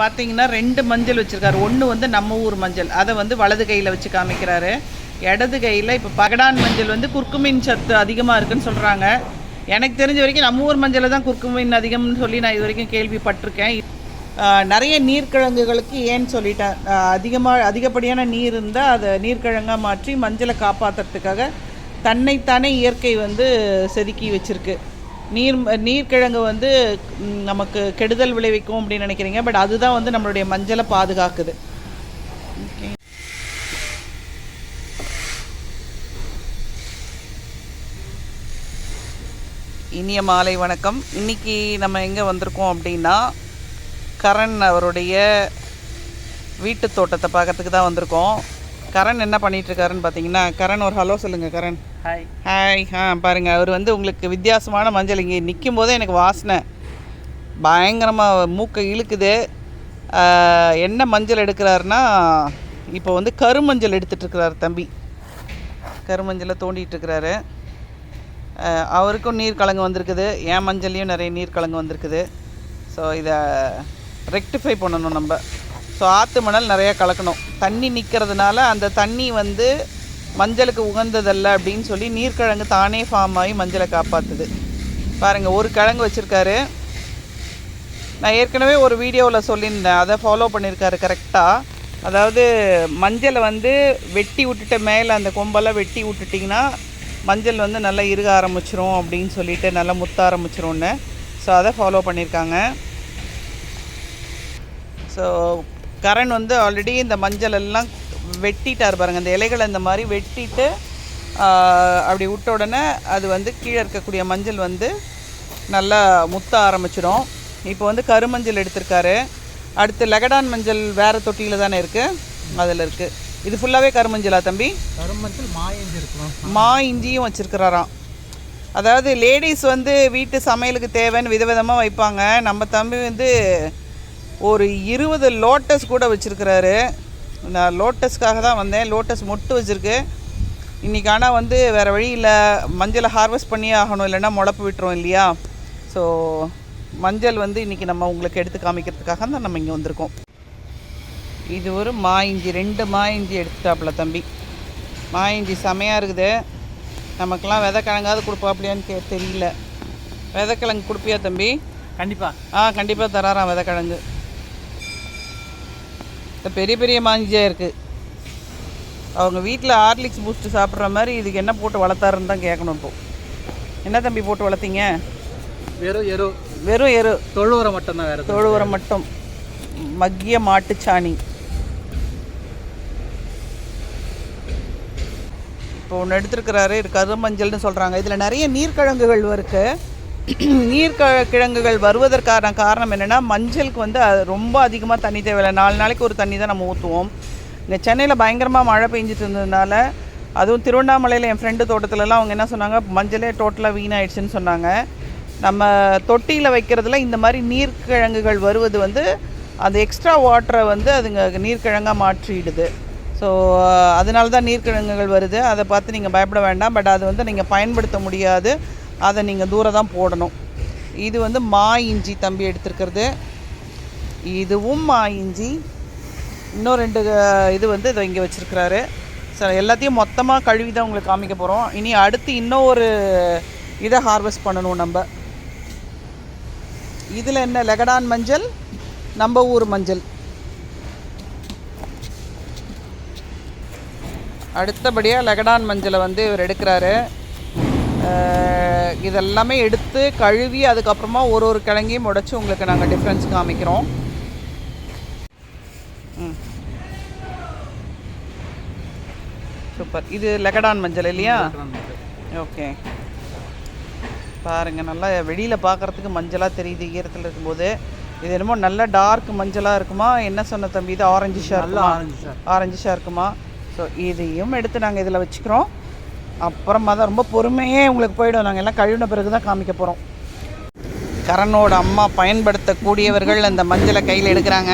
பார்த்தீங்கன்னா ரெண்டு மஞ்சள் வச்சுருக்காரு. ஒன்று வந்து நம்ம ஊர் மஞ்சள். அதை வந்து வலது கையில் வச்சு காமிக்கிறாரு. இடது கையில் இப்போ பகடான் மஞ்சள் வந்து குர்குமின் சத்து அதிகமாக இருக்குன்னு சொல்கிறாங்க எனக்கு தெரிஞ்ச வரைக்கும் நம்ம ஊர் மஞ்சளில் தான் குர்குமின் அதிகம்னு சொல்லி நான் இது வரைக்கும் கேள்விப்பட்டிருக்கேன். நிறைய நீர்க்கிழங்குகளுக்கு ஏன்னு சொல்லிட்டேன் அதிகமாக அதிகப்படியான நீர் இருந்தால் அதை நீர்க்கிழங்காக மாற்றி மஞ்சளை காப்பாற்றுறதுக்காக தன்னைத்தானே இயற்கை வந்து செதுக்கி வச்சிருக்கு. நீர் நீர்க்கிழங்கு வந்து நமக்கு கெடுதல் விளைவிக்கும் அப்படின்னு நினைக்கிறீங்க பட் அதுதான் வந்து நம்மளுடைய மஞ்சளை பாதுகாக்குது. ஓகே இனிய மாலை வணக்கம். இன்னைக்கு நம்ம எங்கே வந்திருக்கோம் அப்படின்னா கரண் அவருடைய வீட்டு தோட்டத்தை பார்க்கறதுக்கு தான் வந்திருக்கோம். கரண் என்ன பண்ணிட்டு இருக்காருன்னு பார்த்தீங்கன்னா கரண் ஒரு ஹலோ சொல்லுங்கள் கரண். ஹாய் ஹாய் ஆ பாருங்கள் அவர் வந்து உங்களுக்கு வித்தியாசமான மஞ்சள் இங்கே நிற்கும் போதே எனக்கு வாசனை. பயங்கரமாக மூக்கை இழுக்குது. என்ன மஞ்சள் எடுக்கிறாருன்னா இப்போ வந்து கருமஞ்சள் எடுத்துட்டுருக்கிறார் தம்பி. கருமஞ்சளை தோண்டிகிட்ருக்கிறாரு அவருக்கும் நீர் கலங்கு வந்திருக்குது. என் மஞ்சள்லேயும் நிறைய நீர் கலங்கு வந்திருக்குது. ஸோ இதை ரெக்டிஃபை பண்ணணும் நம்ம. ஸோ ஆற்று மணல் நிறையா கலக்கணும். தண்ணி நிற்கிறதுனால அந்த தண்ணி வந்து மஞ்சளுக்கு உகந்ததல்ல அப்படின்னு சொல்லி நீர்க்கிழங்கு தானே ஃபார்ம் ஆகி மஞ்சளை காப்பாற்றுது பாருங்கள் ஒரு கிழங்கு வச்சுருக்காரு. நான் ஏற்கனவே ஒரு வீடியோவில் சொல்லியிருந்தேன். அதை ஃபாலோ பண்ணியிருக்காரு கரெக்டாக அதாவது மஞ்சளை வந்து வெட்டி விட்டுட்டு மேலே அந்த கொம்பெல்லாம் வெட்டி விட்டுட்டிங்கன்னா மஞ்சள் வந்து நல்லா இறுக ஆரம்பிச்சிரும் அப்படின்னு சொல்லிட்டு நல்லா முத்த ஆரம்பிச்சிரும்னு. ஸோ அதை ஃபாலோ பண்ணியிருக்காங்க. ஸோ கரண் வந்து ஆல்ரெடி இந்த மஞ்சள் எல்லாம் வெட்டிட்டார் பாருங்க. இந்த இலைகளை இந்த மாதிரி வெட்டிட்டு அப்படி விட்ட உடனே அது வந்து கீழே இருக்கக்கூடிய மஞ்சள் வந்து நல்லா முத்த ஆரம்பிச்சிடும். இப்போ வந்து கருமஞ்சள் எடுத்திருக்காரு. அடுத்து லெகடான் மஞ்சள் வேறு தொட்டியில் தானே இருக்குது அதில் இருக்குது இது ஃபுல்லாகவே கருமஞ்சளா தம்பி? கரும்பத்தில் மாயஞ்சி இருக்கணும் மா இஞ்சியும் வச்சுருக்கிறாராம். அதாவது லேடிஸ் வந்து வீட்டு சமையலுக்கு தேவைன்னு விதவிதமாக வைப்பாங்க. நம்ம தம்பி வந்து ஒரு இருபது லோட்டஸ் கூட வச்சுருக்கிறாரு. நான் லோட்டஸ்க்காக தான் வந்தேன். லோட்டஸ் மொட்டு வச்சுருக்கு. இன்றைக்கி ஆனால் வந்து வேறு வழி இல்லை. மஞ்சளை ஹார்வெஸ்ட் பண்ணியே ஆகணும். இல்லைன்னா முளப்பு விட்டுரும் இல்லையா? ஸோ மஞ்சள் வந்து இன்றைக்கி நம்ம உங்களுக்கு எடுத்து காமிக்கிறதுக்காக தான் நம்ம இங்கே வந்திருக்கோம். இது ஒரு மா இஞ்சி ரெண்டு மா இஞ்சி எடுத்துட்டாப்புல தம்பி. மா இஞ்சி செமையாக இருக்குது. நமக்கெல்லாம் விதைக்கிழங்காவது கொடுப்பாப்லையான்னு கே தெரியல. விதைக்கிழங்கு கொடுப்பியா தம்பி? கண்டிப்பா. ஆ கண்டிப்பாக தராராம் விதைக்கிழங்கு. இந்த பெரிய பெரிய மாஞ்சியாக இருக்குது அவங்க வீட்டில் ஹார்லிக்ஸ் பூஸ்ட் சாப்பிட்ற மாதிரி இதுக்கு என்ன போட்டு வளர்த்தாருன்னு தான் கேட்கணும் இப்போ. என்ன தம்பி போட்டு வளர்த்தீங்க? வெறும் எரு. வெறும் எரு. தொழு உரம் மட்டும் தான் வேற தொழு உரம் மட்டும். மக்கிய மாட்டுச்சாணி இப்போ ஒன்று எடுத்திருக்கிறாரு இது கருமஞ்சள்னு சொல்கிறாங்க இதில் நிறைய நீர்க்கிழங்குகள் இருக்கு. நீர்க்க கிழங்குகள் வருவதற்கான காரணம் என்னென்னா மஞ்சளுக்கு வந்து அது ரொம்ப அதிகமாக தண்ணி தேவையில்லை. நாலு நாளைக்கு ஒரு தண்ணி தான் நம்ம ஊற்றுவோம் இங்கே சென்னையில் பயங்கரமாக மழை பெஞ்சிட்டு இருந்ததுனால அதுவும் திருவண்ணாமலையில் என் ஃப்ரெண்டு தோட்டத்துலலாம் அவங்க என்ன சொன்னாங்க மஞ்சளே டோட்டலாக வீணாயிடுச்சுன்னு சொன்னாங்க. நம்ம தொட்டியில் வைக்கிறதுல இந்த மாதிரி நீர்க்கிழங்குகள் வருவது வந்து அந்த எக்ஸ்ட்ரா வாட்டரை வந்து அதுங்க நீர்க்கிழங்காக மாற்றிடுது. ஸோ அதனால தான் நீர்க்கிழங்குகள் வருது. அதை பார்த்து நீங்கள் பயப்பட வேண்டாம். பட் அது வந்து நீங்கள் பயன்படுத்த முடியாது. அதை நீங்கள் தூரம் தான் போடணும். இது வந்து மா இஞ்சி தம்பி எடுத்திருக்கிறது. இதுவும் மா இஞ்சி. இன்னும் ரெண்டு இது வந்து இதை இங்கே வச்சுருக்கிறாரு. ஸோ எல்லாத்தையும் மொத்தமாக கழுவி தான் உங்களுக்கு காமிக்க போகிறோம் இனி அடுத்து இன்னும் ஒரு இதை ஹார்வெஸ்ட் பண்ணணும் நம்ம. இதில் என்ன லெகடான் மஞ்சள் நம்ம ஊர் மஞ்சள். அடுத்தபடியாக லெகடான் மஞ்சளை வந்து இவர் எடுக்கிறாரு. இதெல்லாமே எடுத்து கழுவி அதுக்கப்புறமா ஒரு ஒரு கிழங்கையும் உடைச்சி உங்களுக்கு நாங்கள் டிஃப்ரென்ஸ் காமிக்கிறோம். சூப்பர் இது லெகடான் மஞ்சள் இல்லையா? ஓகே பாருங்க நல்லா வெளியில் பார்க்குறதுக்கு மஞ்சளாக தெரியுது ஈரத்தில் இருக்கும்போது. இது என்னமோ நல்ல டார்க் மஞ்சளாக இருக்குமா? என்ன சொன்ன தம்பி இது ஆரஞ்சிஷாக நல்ல இருக்குமா? ஆரஞ்சு ஆரஞ்சிஷாக இருக்குமா? ஸோ இதையும் எடுத்து நாங்கள் இதில் வச்சுக்கிறோம். அப்புறமா தான் ரொம்ப பொறுமையே உங்களுக்கு போயிடும். நாங்கள் எல்லாம் கழுவின பிறகு தான் காமிக்க போகிறோம் கரனோட அம்மா பயன்படுத்தக்கூடியவர்கள் அந்த மஞ்சளை கையில் எடுக்கிறாங்க.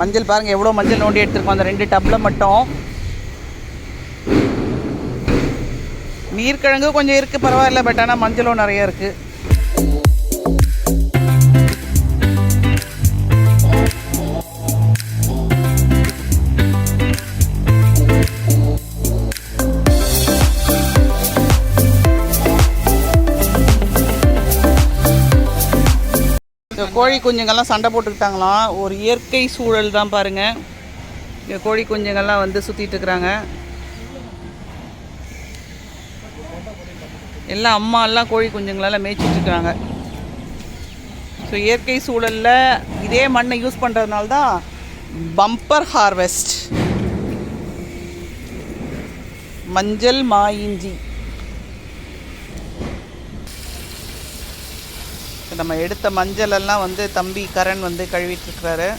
மஞ்சள் பாருங்கள் எவ்வளோ மஞ்சள் நோண்டி எடுத்துருக்கோம். அந்த ரெண்டு டப்பில் மட்டும். நீர்க்கிழங்கு கொஞ்சம் இருக்குது பரவாயில்ல பட் ஆனால் மஞ்சளும் நிறைய இருக்குது கோழி குஞ்சுங்கள்லாம் சண்டை போட்டுக்கிட்டாங்களாம். ஒரு இயற்கை சூழல் தான் பாருங்கள் இங்கே கோழி குஞ்சுங்கள்லாம் வந்து சுற்றிட்டு இருக்கிறாங்க. எல்லாம் அம்மா எல்லாம் கோழி குஞ்சுங்களெல்லாம் மேய்ச்சிட்டு இருக்காங்க ஸோ இயற்கை சூழலில் இதே மண்ணை யூஸ் பண்ணுறதுனால தான் பம்பர் ஹார்வெஸ்ட் மஞ்சள் மா இஞ்சி இப்ப நம்ம எடுத்த மஞ்சள் எல்லாம் வந்து தம்பி கரண் வந்து கழுவிட்டுருக்கிறாரு.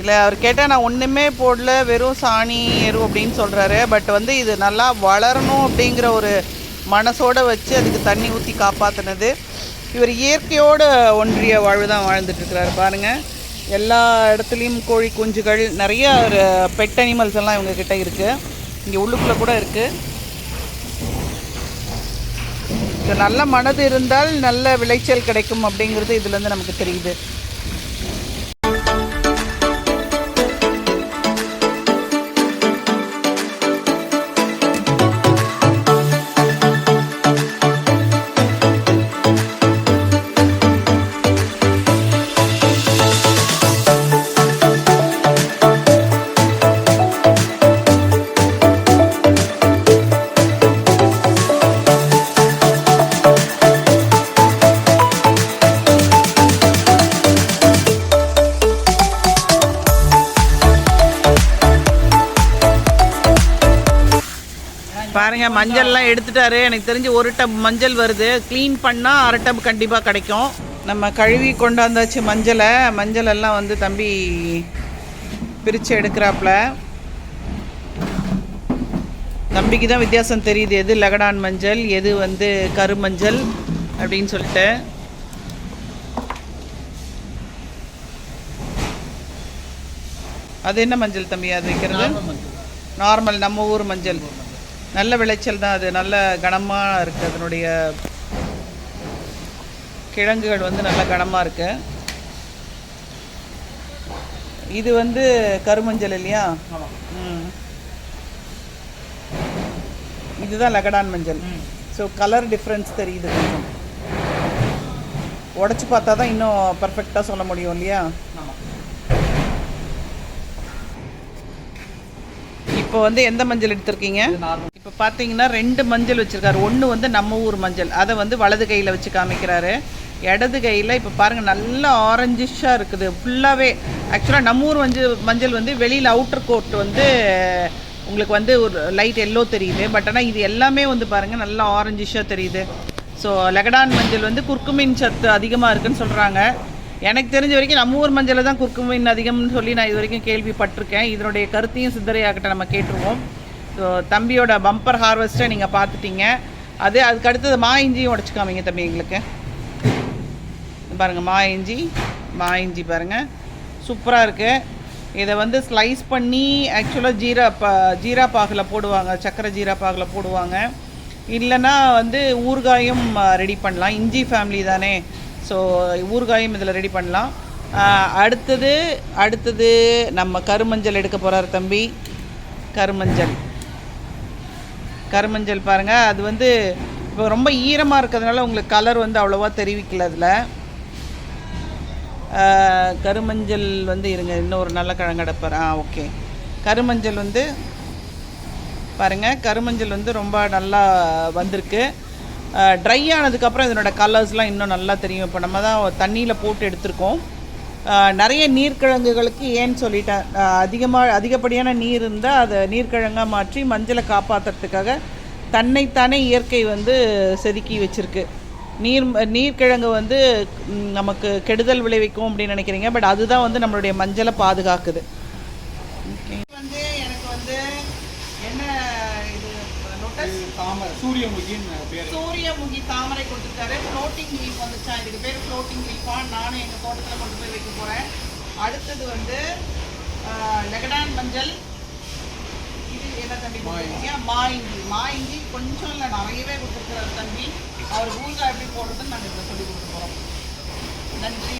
இல்லை அவர் கேட்டால் நான் ஒன்றுமே போடல வெறும் சாணி எரு அப்படின்னு சொல்கிறாரு பட் வந்து இது நல்லா வளரணும் அப்படிங்கிற ஒரு மனசோட வச்சு அதுக்கு தண்ணி ஊற்றி காப்பாற்றினது இவர் இயற்கையோடு ஒன்றிய வாழ்வு தான் வாழ்ந்துட்டுருக்கிறாரு. பாருங்கள் எல்லா இடத்துலையும் கோழி குஞ்சுகள் நிறைய ஒரு பெட் அனிமல்ஸ் எல்லாம் இவங்கக்கிட்ட இருக்குது இங்கே உள்ளுக்குள்ளே கூட இருக்குது ஸோ நல்ல மனது இருந்தால் நல்ல விளைச்சல் கிடைக்கும் அப்படிங்கிறது இதுலேருந்து நமக்கு தெரியுது. பாருங்க மஞ்சள்லாம் எடுத்துட்டாரு. எனக்கு தெரிஞ்சு ஒரு டப் மஞ்சள் வருது. க்ளீன் பண்ணால் அரை டப் கண்டிப்பாக கிடைக்கும். நம்ம கழுவி கொண்டாந்தாச்சு மஞ்சளை. மஞ்சள் எல்லாம் வந்து தம்பி பிரித்து எடுக்கிறாப்புல. தம்பிக்கு தான் வித்தியாசம் தெரியுது. எது லெகடான் மஞ்சள் எது வந்து கருமஞ்சள் அப்படின்னு சொல்லிட்டு. அது என்ன மஞ்சள் தம்பி? அது வைக்கிறது? நார்மல் நம்ம ஊர் மஞ்சள். நல்ல விளைச்சல் தான் அது. நல்ல கனமாக இருக்குது அதனுடைய கிழங்குகள் வந்து நல்ல கனமாக இருக்கு. இது வந்து கருமஞ்சள் இல்லையா? இதுதான் லெகடான் மஞ்சள். ஸோ கலர் டிஃப்ரென்ஸ் தெரியுது கொஞ்சம். உடச்சி பார்த்தா தான் இன்னும் பர்ஃபெக்டாக சொல்ல முடியும் இல்லையா? இப்போ வந்து எந்த மஞ்சள் எடுத்திருக்கீங்க? இப்போ பார்த்தீங்கன்னா ரெண்டு மஞ்சள் வச்சுருக்காரு. ஒன்று வந்து நம்ம ஊர் மஞ்சள். அதை வந்து வலது கையில் வச்சு காமிக்கிறாரு. இடது கையில் இப்போ பாருங்கள் நல்லா ஆரஞ்சிஷாக இருக்குது. ஃபுல்லாகவே ஆக்சுவலாக நம்ம ஊர் மஞ்சள் மஞ்சள் வந்து வெளியில் அவுட்டர் கோட் வந்து உங்களுக்கு வந்து ஒரு லைட் எல்லோ தெரியுது. பட் ஆனால் இது எல்லாமே வந்து பாருங்கள் நல்லா ஆரஞ்சிஷாக தெரியுது. ஸோ லெகடான் மஞ்சள் வந்து குர்க்குமின் சத்து அதிகமாக இருக்குன்னு சொல்கிறாங்க எனக்கு தெரிஞ்ச வரைக்கும் நம்ம ஊர் மஞ்சளை தான் குர்க்குமின் அதிகம்னு சொல்லி நான் இது வரைக்கும் கேள்விப்பட்டிருக்கேன். இதனுடைய கருத்தையும் சித்தரையாக்கிட்ட நம்ம கேட்டுருவோம். ஸோ தம்பியோட பம்பர் ஹார்வெஸ்ட்டை நீங்கள் பார்த்துட்டீங்க. அது அதுக்கு அடுத்தது மா இஞ்சியும் உடச்சி காமிங்க தம்பி எங்களுக்கு. பாருங்கள் மா இஞ்சி மா இஞ்சி பாருங்கள் சூப்பராக இருக்குது இதை வந்து ஸ்லைஸ் பண்ணி ஆக்சுவலாக ஜீரா பா ஜீரா பாகில் போடுவாங்க சக்கரை ஜீரா பாகில் போடுவாங்க. இல்லைன்னா வந்து ஊறுகாயும் ரெடி பண்ணலாம். இஞ்சி ஃபேமிலி தானே. ஸோ ஊறுகாயும் இதில் ரெடி பண்ணலாம். அடுத்தது அடுத்தது நம்ம கருமஞ்சள் எடுக்க போகிறார் தம்பி. கருமஞ்சள். கருமஞ்சள் பாருங்கள் அது வந்து இப்போ ரொம்ப ஈரமாக இருக்கிறதுனால உங்களுக்கு கலர் வந்து அவ்வளோவா தெரிவிக்கல அதில். கருமஞ்சள் வந்து இருங்க ஒரு நல்ல கிழங்கடைப்பார் ஆ ஓகே கருமஞ்சள் வந்து பாருங்கள் கருமஞ்சள் வந்து ரொம்ப நல்லா வந்திருக்கு. ட்ரை ஆனதுக்கப்புறம் இதனோட கலர்ஸ்லாம் இன்னும் நல்லா தெரியும். இப்போ நம்ம தான் தண்ணியில் போட்டு எடுத்திருக்கோம். நிறைய நீர்க்கிழங்குகளுக்கு ஏன்னு சொல்லிட்டேன் அதிகமாக அதிகப்படியான நீர் இருந்தால் அதை நீர்க்கிழங்காக மாற்றி மஞ்சளை காப்பாற்றுறதுக்காக தன்னைத்தானே இயற்கை வந்து செதுக்கி வச்சிருக்கு. நீர் நீர்க்கிழங்கு வந்து நமக்கு கெடுதல் விளைவிக்கும் அப்படின்னு நினைக்கிறீங்க. பட் அதுதான் வந்து நம்மளுடைய மஞ்சளை பாதுகாக்குது ஓகே வந்து எனக்கு வந்து என்ன இது நோட்டஸ் தாமரை சூரியமுகின்னு பேர். சூரியமுகி தாமரை கொடுத்துருக்காரு. ஃப்ளோட்டிங் லீஃப் வந்துச்சா? இதுக்கு பேர் ஃப்ளோட்டிங் லீஃபா நானும் எங்கள் தோட்டத்தில் கொண்டு போய் வைக்க போகிறேன் அடுத்தது வந்து லெகடான் மஞ்சள். இது என்ன தம்பி கொடுத்துருக்கீங்க? மாயிஞ்சி மாயிஞ்சி கொஞ்சம் இல்லை நிறையவே கொடுத்துருக்குறாரு தம்பி. அவர் ஊறுகாய் எப்படி போடுறதுன்னு நாங்கள் இதில் சொல்லி கொடுக்க போகிறோம் நன்றி.